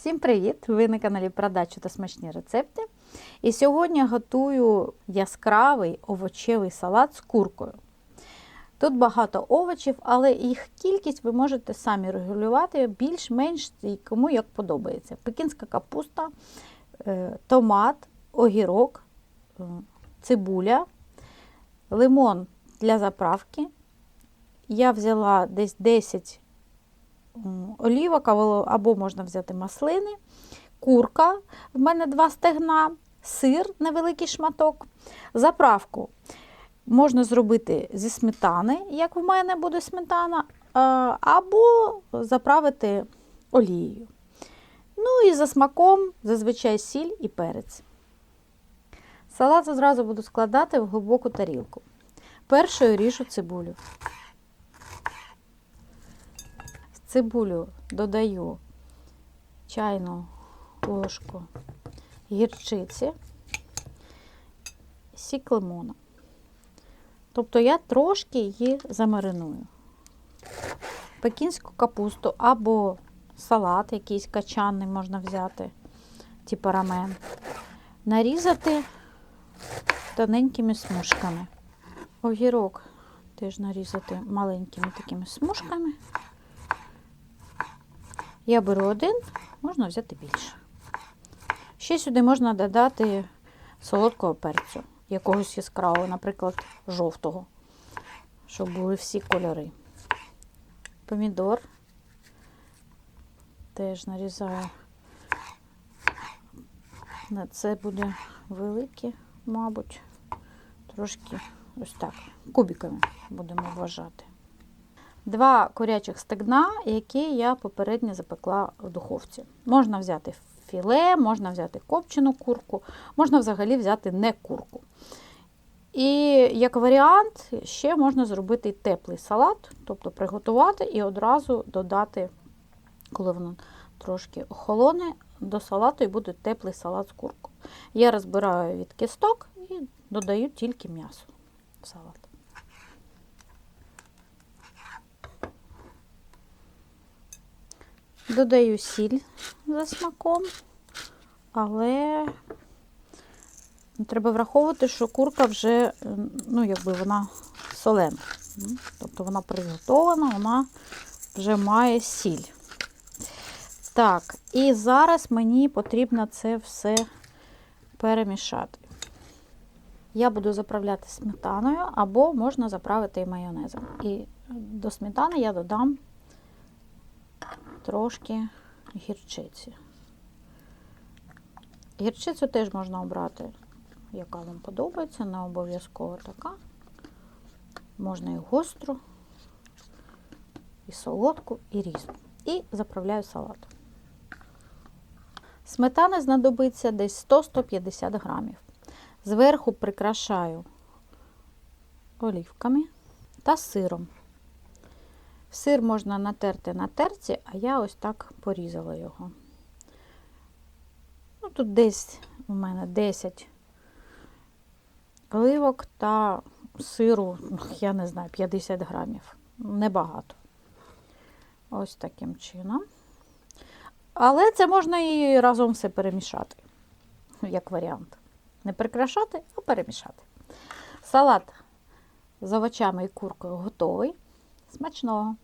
Всім привіт! Ви на каналі Продачу та смачні рецепти. І сьогодні готую яскравий овочевий салат з куркою. Тут багато овочів, але їх кількість ви можете самі регулювати більш-менш кому як подобається. Пекінська капуста, е, томат, огірок, е, цибуля, лимон для заправки. Я взяла десь 10 м, олівок, або- можна взяти маслини, курка, в мене два стегна, сир, невеликий шматок. Заправку можна зробити зі сметани, як в мене буде сметана, або заправити олією. Ну і за смаком зазвичай сіль і перець. Салат одразу буду складати в глибоку тарілку. Першою ріжу цибулю. Цибулю додаю чайну ложку гірчиці, сік лимона. Тобто я трошки її замариную. Пекінську капусту або салат якийсь качанний можна взяти, типу рамен. Нарізати тоненькими смужками. Огірок теж нарізати маленькими такими смужками. Я беру один, можна взяти більше. Ще сюди можна додати солодкого перцю, якогось яскравого, наприклад, жовтого, щоб були всі кольори. Помідор теж нарізаю. На Це буде велике, мабуть, трошки ось так, кубиками будемо вважати. Два курячих стегна, які я попередньо запекла в духовці. Можна взяти філе, можна взяти копчену курку, можна взагалі взяти не курку. І як варіант, ще можна зробити теплий салат, тобто приготувати і одразу додати, коли воно трошки охолоне, до салату і буде теплий салат з куркою. Я розбираю від кісток і додаю тільки м'ясо в салат. Додаю сіль за смаком, але треба враховувати, що курка вже, ну, якби вона солена. Тобто вона приготована, вона вже має сіль. Так, і зараз мені потрібно це все перемішати. Я буду заправляти сметаною, або можна заправити і майонезом. І до сметани я додам трошки гірчиці. Гірчицю теж можна обрати, яка вам подобається, не обов'язково така. Можна і гостру, і солодку, і різну. І заправляю салат. Сметани знадобиться десь 100-150 грамів. Зверху прикрашаю олівками та сиром. Сир можна натерти на терці, а я ось так порізала його. Ну, Тут десь у мене 10 оливок та сиру, я не знаю, 50 грамів. Небагато. Ось таким чином. Але це можна і разом все перемішати, як варіант. Не прикрашати, а перемішати. Салат з овочами і куркою готовий. Смачного!